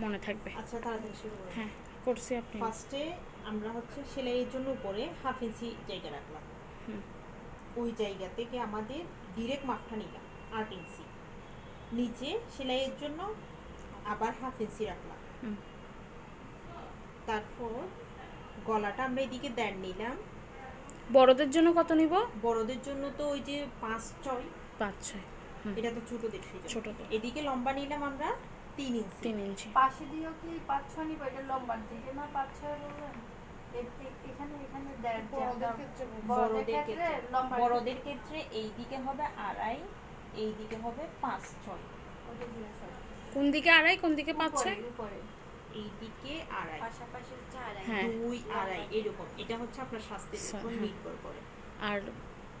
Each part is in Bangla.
মনে থাকবে। আচ্ছা তাড়াতাড়ি শুরু করি। হ্যাঁ করছি আপনি। ফার্স্টে আমরা হচ্ছে সেলাইয়ের জন্য উপরে হাফ ইঞ্চি জায়গা রাখলাম। হুম। ওই জায়গা থেকে আমাদের ডিরেক্ট মাপটা নিলাম আট ইঞ্চি নিচে সেলাইয়ের জন্য আবার হাফ ইঞ্চি রাখলাম। হুম। তারপর গলাটা আমরা এদিকে দেড় নিলাম। বড়দের জন্য কত নিব? বড়দের জন্য তো ওই যে পাঁচ ছয়। পাঁচ ছয়। এটা তো সেই জন্য। ছোটদের। এদিকে লম্বা নিলাম আমরা তিন ইঞ্চি। তিন ইঞ্চি। পাশে দিয়েও কি পাঁচ ছয় নিবো? এটা লম্বার দিকে না পাঁচ ছয় বলবেন এখানে এখানে বড়দের ক্ষেত্রে বড়দের ক্ষেত্রে লম্বা এই দিকে হবে আড়াই এই দিকে হবে পাঁচ ছয়। কোন দিকে আড়াই কোন দিকে পাঁচ ছয়? এই দিকে আড়াই। পাশাপাশি হচ্ছে আড়াই। হ্যাঁ। দুই আড়াই এরকম। এটা হচ্ছে আপনার স্বাস্থ্যের উপর হ্যাঁ। নির্ভর করে। আর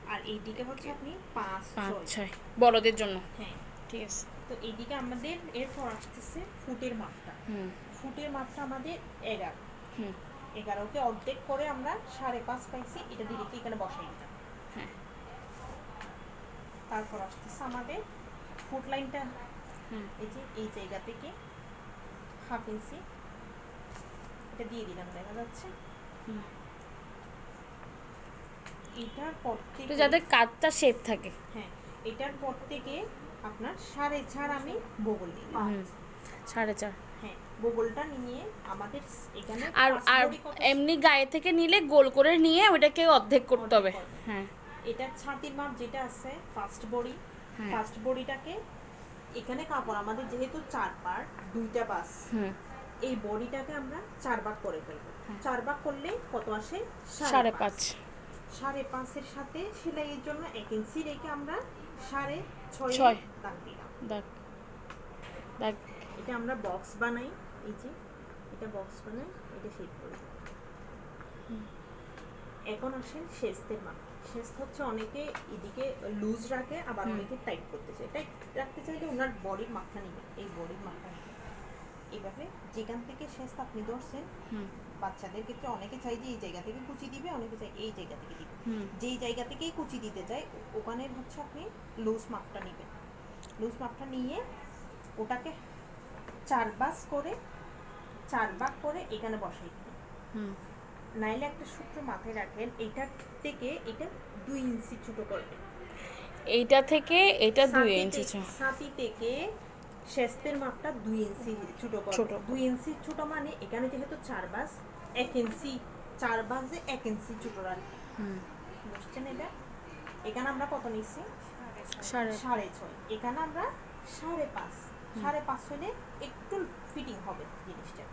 আর এই দিকে হচ্ছে আপনি পাঁচ পাঁচ ছয়। ছয়। বড়দের জন্য। হ্যাঁ। ঠিক আছে। তো এইদিকে আমাদের এরপর আসতেছে ফুটের মাপটা। হুম। ফুটের মাপটা আমাদের এগারো। হুম। এগারোকে অর্ধেক করে আমরা সাড়ে পাঁচ পাইছি এটা ডিরেক্টলি এখানে বসাই দিলাম। হ্যাঁ। তারপর আসতেছে আমাদের ফুট লাইনটা। হুম। এই যে এই জায়গা থেকে হাফ ইঞ্চি। এটা দিয়ে দিলাম দেখা যাচ্ছে। এটার পর থেকে যাদের কাজটা শেপ থাকে। হ্যাঁ এটার পর থেকে আপনার সাড়ে চার আমি বগল দিলাম সাড়ে চার। হ্যাঁ বগলটা নিয়ে আমাদের এখানে আর আর এমনি গায়ে থেকে নিলে গোল করে নিয়ে ওটাকে অর্ধেক করতে হবে। হ্যাঁ। এটার ছাতির মাপ যেটা আছে ফার্স্ট বডি। হ্যাঁ। ফার্স্ট বডিটাকে এখানে কাপড় আমাদের যেহেতু চার পার দুইটা বাস এই বডিটাকে আমরা চার ভাগ করে ফেলব। হ্যাঁ। চার ভাগ করলে কত আসে? সাড়ে পাঁচ। সাড়ে পাঁচের সাথে সেলাইয়ের জন্য এক ইঞ্চি রেখে আমরা সাড়ে ছয়। দাগ দিলাম। দাগ। দাগ। এটা আমরা বক্স বানাই এই যে এটা বক্স বানাই এটা শেপ করি এখন আসেন শেস্তের মাপ। শেষ হচ্ছে অনেকে এদিকে লুজ রাখে আবার অনেকে টাইট করতে চায়। টাইট রাখতে চাইলে ওনার বডির মাপটা নেবেন। এই বডির মাপটা নেবেন। এইভাবে যেখান থেকে শেষ আপনি ধরছেন বাচ্চাদের ক্ষেত্রে অনেকে চাই যে এই জায়গা থেকে কুচি দিবে অনেকে চাই এই জায়গা থেকে দিবে। যেই জায়গা থেকেই কুচি দিতে চাই ওখানে হচ্ছে আপনি লুজ মাপটা নেবেন। লুজ মাপটা নিয়ে ওটাকে চার বাস করে চার ভাগ করে এখানে বসাই দিবেন। নাইলে একটা সূত্র মাথায় রাখেন এইটার থেকে এটা দুই ইঞ্চি ছোট করবেন। এইটা থেকে এটা দুই ইঞ্চি ছাতি থেকে শেস্তের মাপটা দুই ইঞ্চি ছোট ছোট। দুই ইঞ্চি ছোট মানে এখানে যেহেতু চার বাস এক ইঞ্চি চার বাসে এক ইঞ্চি ছোটো রাখবেন হুম। বুঝছেন এটা? এখানে আমরা কত নিচ্ছি? সাড়ে সাড়ে ছয়। এখানে আমরা সাড়ে পাঁচ। সাড়ে পাঁচ হলে একটু ফিটিং হবে জিনিসটা।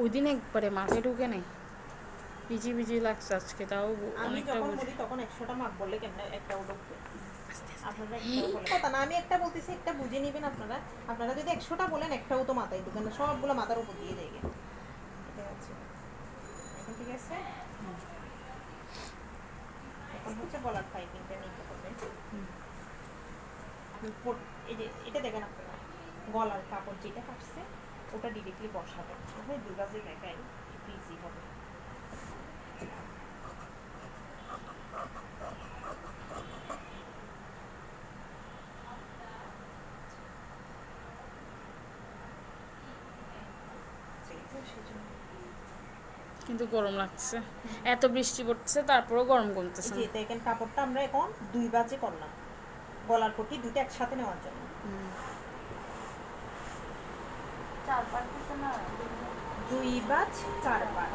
ওই দিন একবারে মাঠে ঢুকে নেই। পিজি পিজি লাগছে আজকে তাও আমি অনেকটা যখন বুঝি বলি তখন একশোটা মার্ক বললে কেমন একটা বলেন। কথা না আমি একটা বলতেছি একটা বুঝে নেবেন আপনারা। আপনারা যদি একশোটা বলেন একটাও তো মাথায় ঢুকে না সবগুলো মাথার উপর দিয়ে যায় এখন ঠিক আছে? এখন হচ্ছে গলার পাইপিংটা নিতে হবে। এই যে এটা দেখেন আপনারা। গলার কাপড় যেটা কাটছে ওটা ডিরেক্টলি বসাবেন তাহলে দুগাজে দেখাই একটু ইজি হবে। কিন্তু গরম লাগছে। এত বৃষ্টি পড়ছে তারপরেও গরম কমতেছে না। দেখেন কাপড়টা আমরা এখন দুই বাজে করলাম। গলার পট্টি দুইটা একসাথে নেওয়ার জন্য হুম। চার পাঁচ দিতে না দুই বাজ চার বার